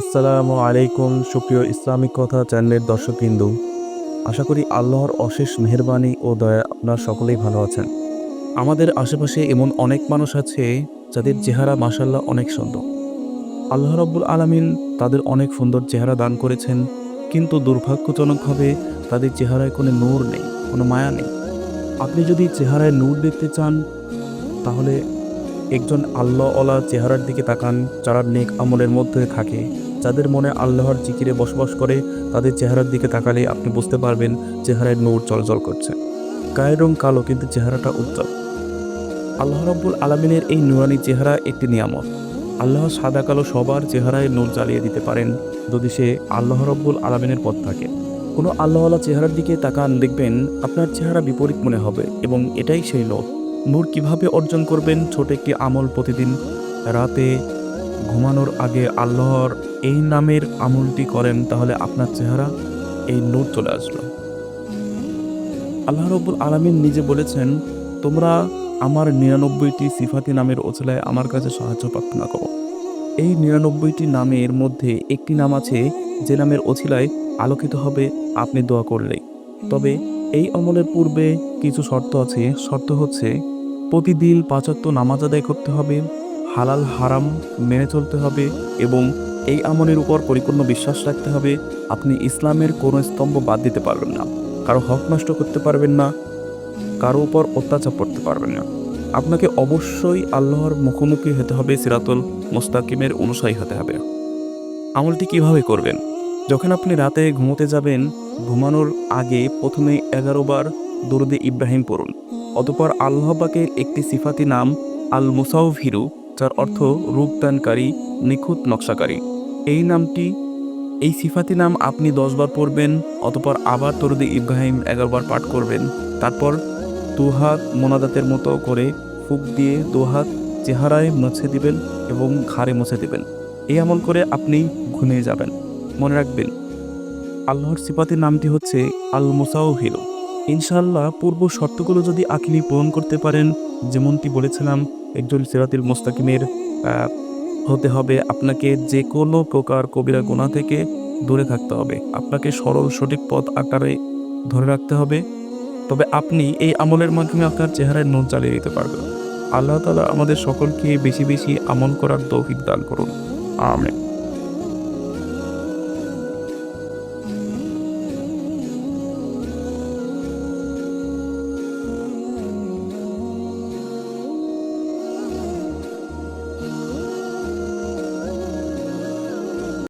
আসসালামু আলাইকুম, সুপ্রিয় ইসলামিক কথা চ্যানেলের দর্শকবৃন্দ। আশা করি আল্লাহর অশেষ মেহেরবানি ও দয়া আপনার সকলেই ভালো আছেন। আমাদের আশেপাশে এমন অনেক মানুষ আছে যাদের চেহারা মাসাল্লাহ অনেক সুন্দর। আল্লাহ রব্বুল আলামিন তাদের অনেক সুন্দর চেহারা দান করেছেন, কিন্তু দুর্ভাগ্যজনকভাবে তাদের চেহারায় কোনো নূর নেই, কোনো মায়া নেই। আপনি যদি চেহারায় নূর দেখতে চান, তাহলে একজন আল্লাহওয়ালা চেহারার দিকে তাকান যারা নেক আমলের মধ্যে থাকে। যাদের মনে আল্লাহর জিকিরে বসবাস করে, তাদের চেহারার দিকে তাকালে আপনি বুঝতে পারবেন চেহারায় নূর চলচল করছে। গায়ের রং কালো, কিন্তু চেহারাটা উজ্জ্বল। আল্লাহ রব্বুল আলমিনের এই নুরানি চেহারা একটি নিয়ামত। আল্লাহ সাদা কালো সবার চেহারায় নূর জ্বালিয়ে দিতে পারেন যদি সে আল্লাহ রব্বুল আলমিনের পথ থাকে। কোনো আল্লাহওয়ালা চেহারার দিকে তাকান, দেখবেন আপনার চেহারা বিপরীত মনে হবে এবং এটাই সেই লোক নূর কীভাবে অর্জন করবেন ছোট একটি আমল প্রতিদিন? রাতে ঘুমানোর আগে আল্লাহর এই নামের আমলটি করেন, তাহলে আপনার চেহারা এই নূর চলে আসলো। আল্লাহ রব্বুল আলমিন নিজে বলেছেন, তোমরা আমার নিরানব্বইটি সিফাতি নামের ওছলায় আমার কাছে সাহায্য প্রার্থনা করো। এই নিরানব্বইটি নামের মধ্যে একটি নাম আছে, যে নামের ওছিলায় আলোকিত হবে, আপনি দোয়া করলেই। তবে এই আমলের পূর্বে কিছু শর্ত আছে। শর্ত হচ্ছে প্রতিদিন পাঁচাত্ত নামাজ আদায় করতে হবে, হালাল, হারাম মেনে চলতে হবে এবং এই আমলের উপর পরিপূর্ণ বিশ্বাস রাখতে হবে। আপনি ইসলামের কোনো স্তম্ভ বাদ দিতে পারবেন না। কারও হক নষ্ট করতে পারবেন না, কারও উপর অত্যাচার করতে পারবেন না। আপনাকে অবশ্যই আল্লাহর মুখোমুখি হতে হবে, সিরাতুল মোস্তাকিমের অনুসারী হতে হবে। আমলটি কীভাবে করবেন? যখন আপনি রাতে ঘুমোতে যাবেন, ঘুমানোর আগে প্রথমে এগারো বার দরুদে ইব্রাহিম পড়ুন। অতপর আল্লাহবাকের একটি সিফাতি নাম আল মুসাউভিরু যার অর্থ রূপদানকারী নিখুঁত নকশাকারী। এই নামটি, এই সিফাতি নাম আপনি দশবার পড়বেন, অতপর আবার তরুদে ইব্রাহিম এগারোবার পাঠ করবেন। তারপর দুহাত মোনাদাতের মতো করে ফুক দিয়ে দুহাত চেহারায় মুছে দিবেন এবং ঘাড়ে মুছে দিবেন। এই আমল করে আপনি ঘুমিয়ে যাবেন। মনে রাখবেন, আল্লাহর সিফাতির নামটি হচ্ছে আল মুসাউহিরু ইনশাআল্লাহ পূর্ব শর্তগুলো যদি আপনি পূরণ করতে পারেন, যেমনটি বলেছিলাম একজন সিরাতিল মোস্তাকিমের হতে হবে আপনাকে যে কোনো প্রকার কবিরা গোনা থেকে দূরে থাকতে হবে। আপনাকে সরল, সঠিক পথ আকারে ধরে রাখতে হবে। তবে আপনি এই আমলের মাধ্যমে আপনার চেহারায় নুন চালিয়ে দিতে পারবেন। আল্লাহ তালা আমাদের সকলকে বেশি বেশি আমল করার তৌফিক দান করুন। আমেন।